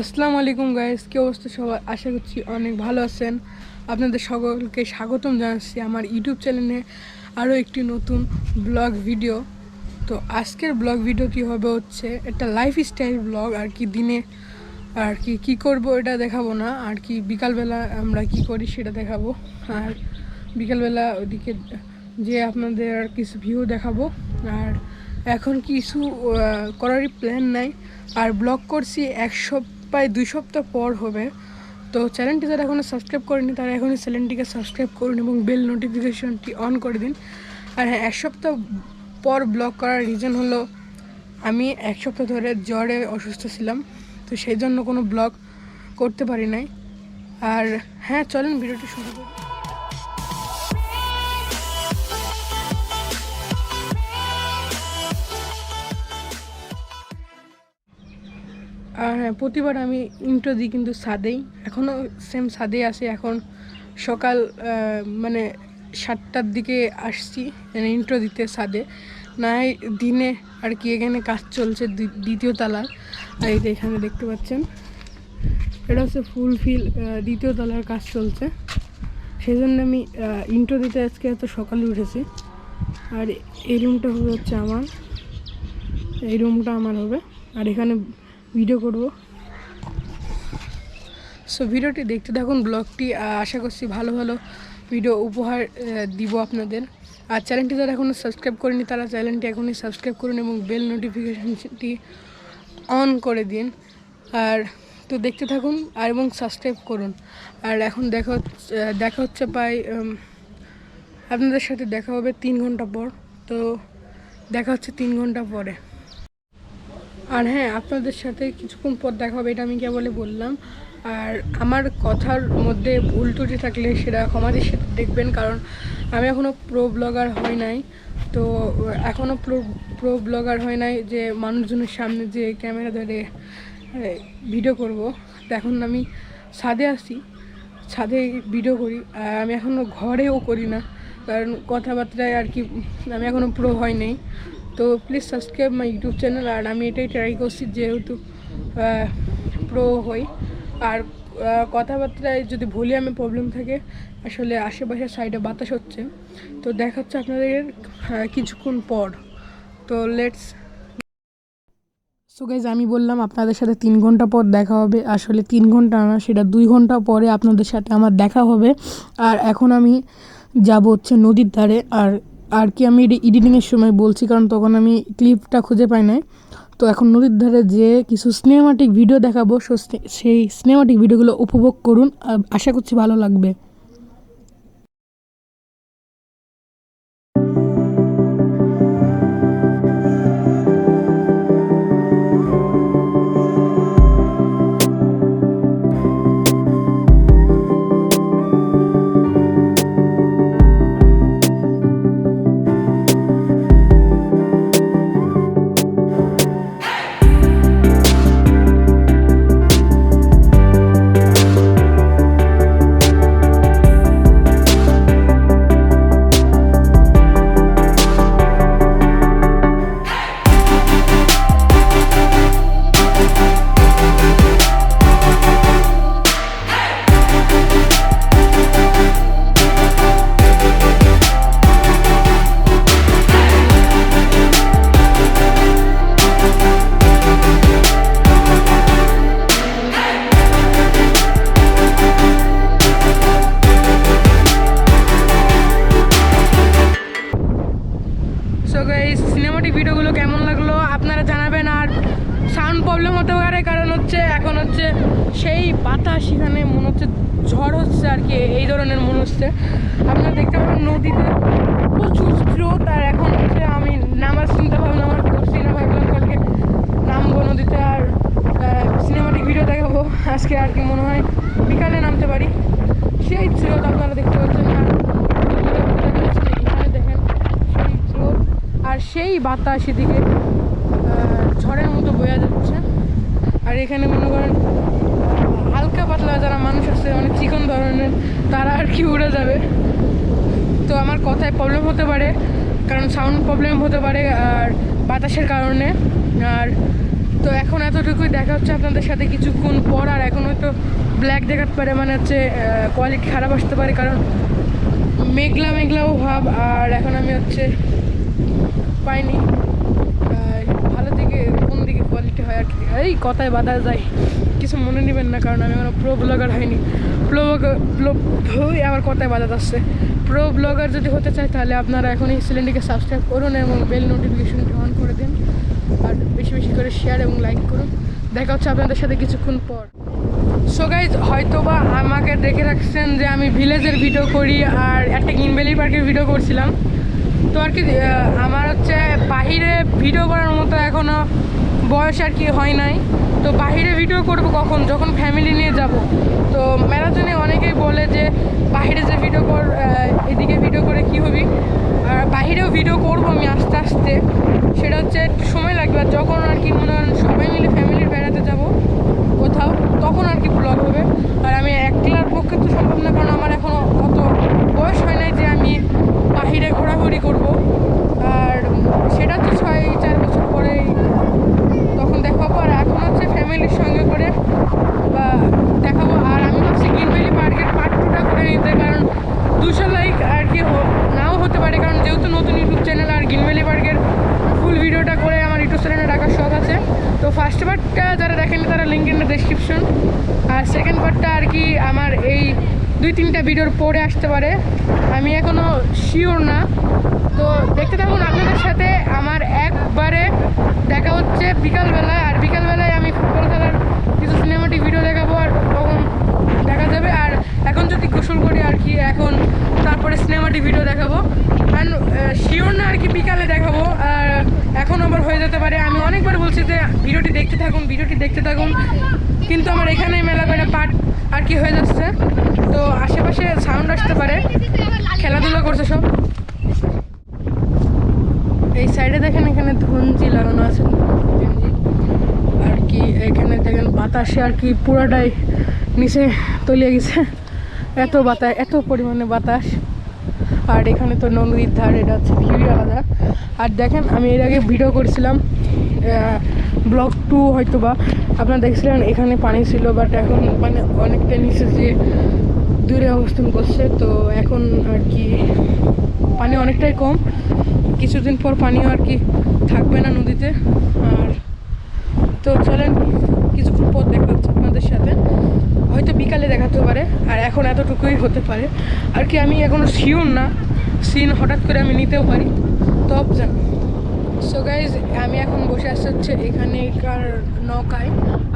আসসালামু আলাইকুম গাইস কি অবস্থা সবাই আশা করছি অনেক ভালো আছেন। আপনাদের সকলকে স্বাগতম জানাচ্ছি আমার ইউটিউব চ্যানেলে আরও একটি নতুন ব্লগ ভিডিও। তো আজকের ব্লগ ভিডিওটি হবে হচ্ছে একটা লাইফ স্টাইল ব্লগ, আর কি দিনে আর কি, কী করব এটা দেখাবো না। আর কি বিকালবেলা আমরা কি করি সেটা দেখাবো। আর বিকালবেলা ওদিকে যে আপনাদের আর কিছু ভিউ দেখাবো। আর এখন কিছু করারই প্ল্যান নাই। আর ব্লগ করছি এক সপ্তাহ দুই সপ্তাহ পর হবে। তো চ্যানেলটি যারা এখনও সাবস্ক্রাইব করেনি, তারা এখনই চ্যানেলটিকে সাবস্ক্রাইব করুন এবং বেল নোটিফিকেশনটি অন করে দিন। আর হ্যাঁ এক সপ্তাহ পর ব্লগ করার রিজন হলো, আমি এক সপ্তাহ ধরে জ্বরে অসুস্থ ছিলাম, তো সেই জন্য কোনো ব্লগ করতে পারি নাই। আর হ্যাঁ চলেন ভিডিওটি শুরু করি। আর হ্যাঁ প্রতিবার আমি ইন্ট্রো দিই কিন্তু সাদেই এখনও সেম সাদেই আছে, এখন সকাল মানে সাতটার দিকে আসছি মানে ইন্ট্রো দিতে সাদে নাই দিনে আর কি, এখানে কাজ চলছে দ্বি- দ্বিতীয় তলার। আর এই যে এখানে দেখতে পাচ্ছেন, এটা হচ্ছে ফুল ফিল দ্বিতীয় তলার কাজ চলছে। সেই জন্য আমি ইন্ট্রো দিতে আজকে এত সকালে উঠেছি। আর এই রুমটা হচ্ছে আমার, এই রুমটা আমার হবে। আর এখানে ভিডিও করব। সো ভিডিওটি দেখতে থাকুন ব্লগটি আশা করছি ভালো ভালো ভিডিও উপহার দিব আপনাদের। আর চ্যানেলটি যারা এখনও সাবস্ক্রাইব করেনি, তারা চ্যানেলটি এখনই সাবস্ক্রাইব করুন এবং বেল নোটিফিকেশনটি অন করে দিন। আর, তো দেখতে থাকুন, আর এবং সাবস্ক্রাইব করুন। আর এখন দেখা হচ্ছে দেখা হচ্ছে প্রায় আপনাদের সাথে দেখা হবে তিন ঘণ্টা পর। তো, দেখা হচ্ছে তিন ঘণ্টা পরে। আর হ্যাঁ আপনাদের সাথে কিছুক্ষণ পর দেখা হবে, এটা আমি কেবলে বললাম। আর আমার কথার মধ্যে ভুল ত্রুটি থাকলে সেটা ক্ষমাদের সাথে দেখবেন, কারণ আমি এখনও প্রো ব্লগার হই নাই। তো এখনও প্রো প্রো ব্লগার হয় নাই যে মানুষজনের সামনে যে ক্যামেরা ধরে ভিডিও করব। এখন আমি ছাদে আসি ছাদে ভিডিও করি, আর আমি এখনও ঘরেও করি না। কারণ কথাবার্তায় আর কি, আমি এখনও প্রো হয় নাই। তো please subscribe my YouTube channel আর আমি এটাই ট্রাই করছি যেহেতু প্রো হই। আর কথাবার্তায় যদি ভুলে আমি প্রবলেম থাকে, আসলে আশেপাশের সাইডে বাতাস হচ্ছে। তো দেখা হচ্ছে আপনাদের কিছুক্ষণ পর। তো লেটস সো আমি বললাম আপনাদের সাথে তিন ঘণ্টা পর দেখা হবে। আসলে তিন ঘণ্টা না, সেটা দুই ঘণ্টা পরে আপনাদের সাথে আমার দেখা হবে। আর এখন আমি যাব হচ্ছে নদীর ধারে। আর আর কি আমি এটা এডিটিংয়ের সময় বলছি, কারণ তখন আমি ক্লিপটা খুঁজে পাই নাই। তো এখন নদীর ধারে যে কিছু সিনেমাটিক ভিডিও দেখাবো সেই সিনেমাটিক ভিডিওগুলো উপভোগ করুন। আশা করছি ভালো লাগবে। এখন হচ্ছে সেই বাতাস সেখানে মনে হচ্ছে ঝড় হচ্ছে আর কি, এই ধরনের মনে হচ্ছে। আপনারা দেখতে পাবেন নদীতে প্রচুর স্রোত আর এখন হচ্ছে আমি নামার চিন্তা ভাবনা আমার করছি না ভাবলাম কালকে নামবো নদীতে আর সিনেমাটিক ভিডিও দেখাবো। আজকে আর কি মনে হয় বিকালে নামতে পারি। সেই স্রোত আপনারা দেখতে পাচ্ছেন আর এখানে দেখেন সেই স্রোত আর সেই বাতাস এদিকে ঝড়ের মতো বয়ে যাচ্ছে। আর এখানে মনে করেন, হালকা পাতলা যারা মানুষ আছে অনেক চিকন ধরনের, তারা আর কি উড়ে যাবে। তো আমার কথায় প্রবলেম হতে পারে, কারণ সাউন্ড প্রবলেম হতে পারে আর বাতাসের কারণে। আর তো এখন এতটুকুই দেখা হচ্ছে আপনাদের সাথে কিছুক্ষণ পর, আর এখন হয়তো ব্ল্যাক দেখাতে পারে মানে হচ্ছে কোয়ালিটি খারাপ আসতে পারে, কারণ মেঘলা মেঘলাও ভাব, আর এখন আমি হচ্ছে পাইনি আর ভালো দিকে কোন দিকে কোয়ালিটি হয় আর কি। এই কথায় বাধা যায়। কিছু মনে নেবেন না, কারণ আমি আমার প্রো ব্লগার হয়নি প্রো ব্লগার আমার কথায় বাধা যাচ্ছে। প্রো ব্লগার যদি হতে চায়, তাহলে আপনারা এখন এই চ্যানেলটিকে সাবস্ক্রাইব করুন এবং বেল নোটিফিকেশনটি অন করে দিন। আর বেশি বেশি করে শেয়ার এবং লাইক করুন। দেখা হচ্ছে আপনাদের সাথে কিছুক্ষণ পর। সো গাইজ হয়তো বা আমাকে দেখে রাখছেন যে আমি ভিলেজের ভিডিও করি আর একটা ইনভ্যালি পার্কের ভিডিও করছিলাম। তো আর কি আমার হচ্ছে বাহিরে ভিডিও করার মতো এখনও বয়স আর কি হয় নাই। তো বাহিরে ভিডিও করব কখন? যখন ফ্যামিলি নিয়ে যাব। তো ম্যারাথনে অনেকেই বলে যে, বাহিরে যে ভিডিও কর এদিকে ভিডিও করে কি হবি? আর বাহিরেও ভিডিও করব আমি আস্তে আস্তে। সেটা হচ্ছে একটু সময় লাগবে। আর যখন আর কি মনে হয় সবাই মিলে ফ্যামিলির বেড়াতে যাব কোথাও, তখন আর কি ব্লগ হবে। আর আমি একলার পক্ষে তো সম্ভব না কারণ আমার এখনও অত বয়স হয় নাই যে আমি বাহিরে ঘোরাঘুরি করব আর সেটা তো ছয় চার বছর পরেই তখন দেখাবো আর এখন ফ্যামিলির সঙ্গে করে বা দেখাবো। আর আমি ভাবছি গ্রিনভ্যালি পার্কের পার্ট টুটা করে নিতে, কারণ দুশো লাইক আর কি নাও হতে পারে, কারণ যেহেতু নতুন ইউটিউব চ্যানেল আর গ্রিনভ্যালি পার্কের ফুল ভিডিওটা করে আমার ইউটিউব চ্যানেলে রাখার শখ আছে। তো ফার্স্ট পার্টটা যারা দেখেনি তারা লিঙ্ক ইন ডেসক্রিপশন আর সেকেন্ড পার্টটা আর কি আমার এই দুই তিনটা ভিডিওর পরে আসতে পারে। আমি এখনও শিওর না। তো দেখতে থাকুন, আপনাদের সাথে আমার একবারে দেখা হচ্ছে বিকালবেলায় আর বিকালবেলায় আমি ফুটবল খেলার কিছু সিনেমাটিক ভিডিও দেখাবো আর তখন দেখা যাবে। আর এখন যদি গোসল করি আর কি, এখন তারপরে সিনেমাটিক ভিডিও দেখাবো। আর শিওর না আর কি বিকালে দেখাবো। আর এখন আবার হয়ে যেতে পারে। আমি অনেকবার বলছি যে ভিডিওটি দেখতে থাকুন, ভিডিওটি দেখতে থাকুন। কিন্তু আমার এখানে মেলা করে পার্ট আর কি হয়ে যাচ্ছে। তো আশেপাশে সাউন্ড আসতে পারে। খেলাধুলা করছে সব। এই সাইডে দেখেন এখানে ধুনজি লাগানো আছে। আর কি, এখানে দেখেন বাতাসে আর কি পুরাটাই নিচে তলিয়ে গেছে। এত বাতাস, এত পরিমাণে বাতাস। আর এখানে তো নদীর ধার এটা হচ্ছে ভিউই আলাদা। আর দেখেন, আমি এর আগে ভিডিও করছিলাম ব্লগ টু হয়তো বা আপনারা দেখছিলেন, এখানে পানি ছিল বাট এখন মানে অনেকটা নিচে যে দূরে অবস্থান করছে, তো এখন আর কি পানি অনেকটাই কম। কিছুদিন পর পানিও আর কি থাকবে না নদীতে আর তো চলেন কিছুক্ষণ পর দেখা হচ্ছে আপনাদের সাথে বিকালে দেখাতে পারে, আর এখন এতটুকুই হতে পারে। আর কি আমি এখনও শিওর না সিন হঠাৎ করে আমি নিতেও পারি। তো জান। সো গাইজ আমি এখন বসে আসছি হচ্ছে এখানেকার নৌকায়।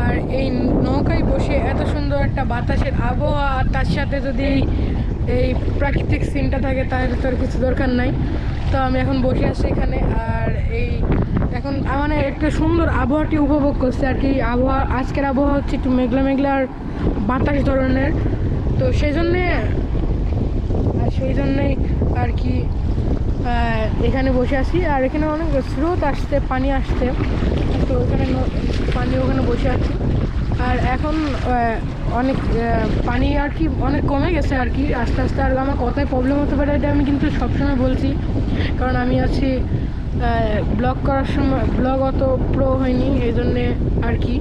আর এই নৌকায় বসে এত সুন্দর একটা বাতাসের আবহাওয়া, আর তার সাথে যদি এই প্রাকৃতিক সিনটা থাকে, তাহলে তো আর কিছু দরকার নাই। তো আমি এখন বসে আসছি এখানে, আর এই এখন মানে একটু সুন্দর আবহাওয়াটি উপভোগ করছে। আর কি আবহাওয়া, আজকের আবহাওয়া হচ্ছে একটু মেঘলা মেঘলা, আর বাতাস ধরনের। তো সেই জন্যে সেই জন্যই আর কি এখানে বসে আছি। আর এখানে অনেক স্রোত আসছে, পানি আসছে। তো ওখানে পানি ওখানে বসে আছি। আর এখন অনেক পানি আর কি অনেক কমে গেছে আর কি। আস্তে আস্তে আর আমার কথায় প্রবলেম হতে পারে, এটা আমি কিন্তু সবসময় বলছি। কারণ আমি আছি ব্লগ করার সময় ব্লগ অত প্রো হয়নি এই জন্যে আর কি।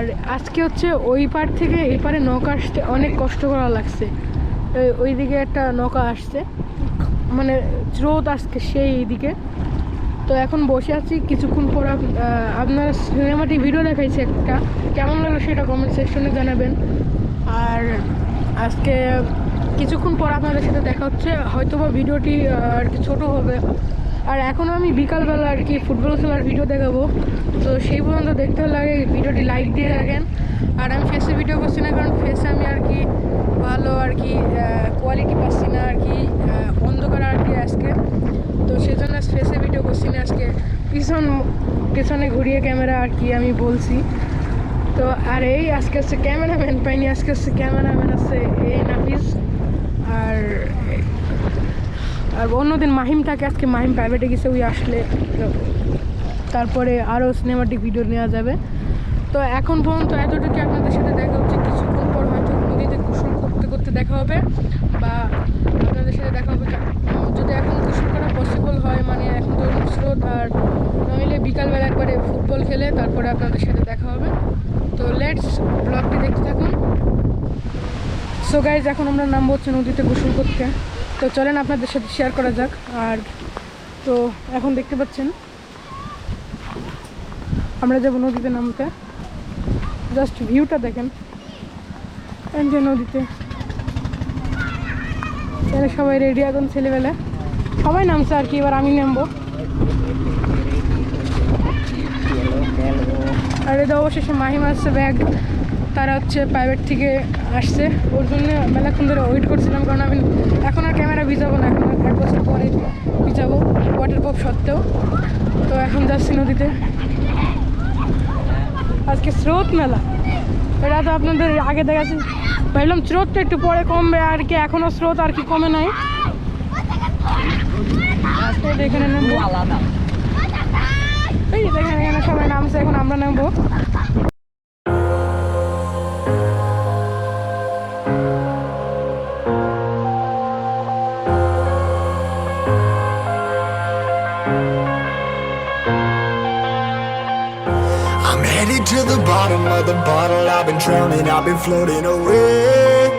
আর আজকে হচ্ছে ওই পার থেকে এই পারে নৌকা আসতে অনেক কষ্ট করা লাগছে। ওই- দিকে একটা নৌকা আসছে। মানে স্রোত আজকে সেই দিকে। তো এখন বসে আছি, কিছুক্ষণ পর আপনার সিনেমাটি ভিডিও দেখাইছে একটা। কেমন লাগল সেটা কমেন্ট সেকশনে জানাবেন। আর আজকে কিছুক্ষণ পর আপনাদের সাথে দেখা হচ্ছে। হয়তো বা ভিডিওটি আর কি ছোটো হবে। আর এখনও আমি বিকালবেলা আর কি ফুটবল খেলার ভিডিও দেখাবো। তো সেই পর্যন্ত দেখতে হলে আগে ভিডিওটি লাইক দিয়ে রাখেন। আর আমি ফেসে ভিডিও করছি না, কারণ ফেসে আমি আর কি ভালো আর কি কোয়ালিটি পাচ্ছি না আর কি অন্ধকার আর কি আজকে। তো সেজন্য ফেসে ভিডিও করছি না, আজকে পিছন, পিছনে ঘুরিয়ে ক্যামেরা আর কি আমি বলছি। তো আর এই আজকে হচ্ছে ক্যামেরাম্যান পাইনি, আজকে হচ্ছে ক্যামেরাম্যান আছে, এই নাফিস। আর আর অন্যদিন মাহিম থাকে আজকে মাহিম প্রাইভেটে গেছে ওই আসলে তারপরে আরও সিনেমাটিক ভিডিও নেওয়া যাবে। তো এখন পর্যন্ত এতটুকু আপনাদের সাথে দেখা হচ্ছে, কিছুক্ষণ পর হয়তো নদীতে গোসল করতে করতে দেখা হবে, বা আপনাদের সাথে দেখা হবে যদি এখন গোসল করা পসিবল হয় মানে এখন তো স্রোত, আর নইলে বিকালবেলা একবারে ফুটবল খেলে, তারপরে আপনাদের সাথে দেখা হবে। তো লেটস ব্লগটি দেখতে থাকুন। সো গাইজ এখন আমরা নামবো হচ্ছে নদীতে গোসল করতে। তো চলেন আপনাদের সাথে শেয়ার করা যাক। আর তো এখন দেখতে পাচ্ছেন, আমরা যাব নদীতে নামতে। জাস্ট ভিউটা দেখেন। যে নদীতে। এখানে সবাই রেডি এখন ছেলেবেলা সবাই নামছে আর কি, এবার আমি নামবো। আর এটা অবশেষে মাহিম আসছে ব্যাগ। তারা হচ্ছে প্রাইভেট থেকে আসছে। ওর জন্য মেলাক্ষণ ধরে ওয়েট করছিলাম, কারণ আমি এখন আর ক্যামেরা ভিজাবো না, এখন এক বছর পরে ভিজাবো ওয়াটার প্রুফ সত্ত্বেও। তো এখন যাচ্ছি নদীতে। আজকে স্রোত মেলা। এটা তো আপনাদের আগে দেখাচ্ছি। ভাবলাম স্রোতটা একটু পরে কমবে, আর কি এখনও স্রোত আর কি কমে নাই। এখানে নেব এই দেখেন, এখানে সবাই নামছে, এখন আমরা নেব drowning, I've been floating away.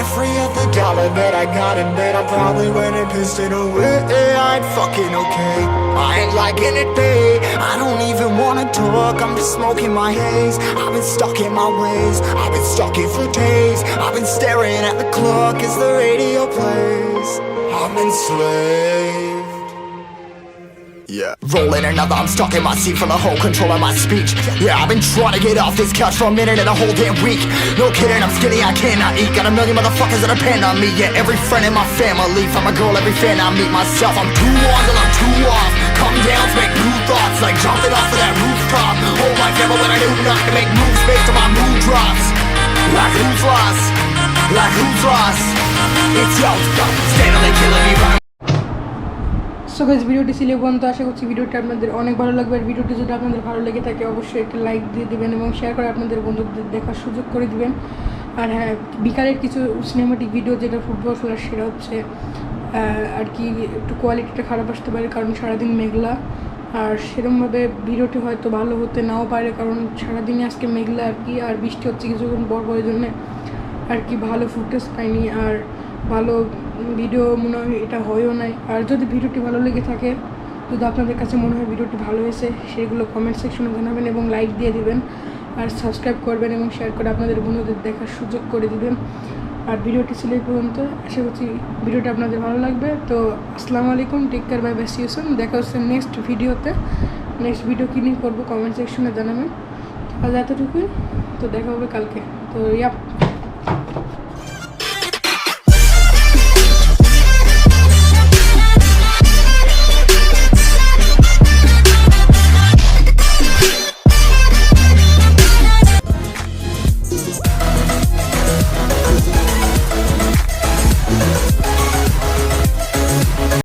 Every other dollar that I got in bed, I probably went and pissed it away. I ain't fucking okay. I ain't liking it, babe. I don't even wanna talk. I'm just smoking my haze. I've been stuck in my ways. I've been stuck here for days. I've been staring at the clock as the radio plays. I'm enslaved. Yeah. Rolling another, I'm stuck in my seat for the whole control of my speech. Yeah, I've been trying to get off this couch for a minute and a whole damn week. No kidding, I'm skinny, I cannot eat. Got a million motherfuckers that depend on me. Yeah, every friend in my family. From a girl, every fan I meet myself. I'm too on till I'm too off. Come down make new thoughts, like jumping off of that rooftop. Hold my camera when I do not to make moves based on my mood drops. Like who's lost? Like who's lost? It's your yo, standing killing me, running. So guys ভিডিওটি ছিল পর্যন্ত। আশা করছি ভিডিওটি আপনাদের অনেক ভালো লাগবে। আর ভিডিওটি যদি আপনাদের ভালো লেগে থাকে, অবশ্যই একটা লাইক দিয়ে দেবেন এবং শেয়ার করে আপনাদের বন্ধুদের দেখার সুযোগ করে দিবেন। আর হ্যাঁ বিকালের কিছু সিনেমাটিক ভিডিও যেটা ফুটবল খেলার, সেটা হচ্ছে আর কি একটু কোয়ালিটিটা খারাপ আসতে পারে কারণ সারাদিন মেঘলা। আর সেরকমভাবে ভিডিওটি হয়তো ভালো হতে নাও পারে কারণ সারাদিনই আজকে মেঘলা আর কি, আর বৃষ্টি হচ্ছে কিছুক্ষণ পর এই জন্যে আর কি ভালো ফুটেজ পাইনি। আর ভালো ভিডিও মনে হয় এটা হয়ও নাই। আর যদি ভিডিওটি ভালো লেগে থাকে, যদি আপনাদের কাছে মনে হয় ভিডিওটি ভালো হয়েছে, সেগুলো কমেন্ট সেকশনে জানাবেন এবং লাইক দিয়ে দিবেন। আর সাবস্ক্রাইব করবেন এবং শেয়ার করে আপনাদের বন্ধুদের দেখার সুযোগ করে দিবেন। আর ভিডিওটি ছিল এই পর্যন্ত। আশা করছি ভিডিওটা আপনাদের ভালো লাগবে। তো আসসালামু আলাইকুম টেক কেয়ার বাই বেসিউসন দেখা হচ্ছে নেক্সট ভিডিওতে। নেক্সট ভিডিও কী নিয়ে করব কমেন্ট সেকশনে জানাবেন। আজ এতটুকুই, তো দেখা হবে কালকে। তো ইয়াপ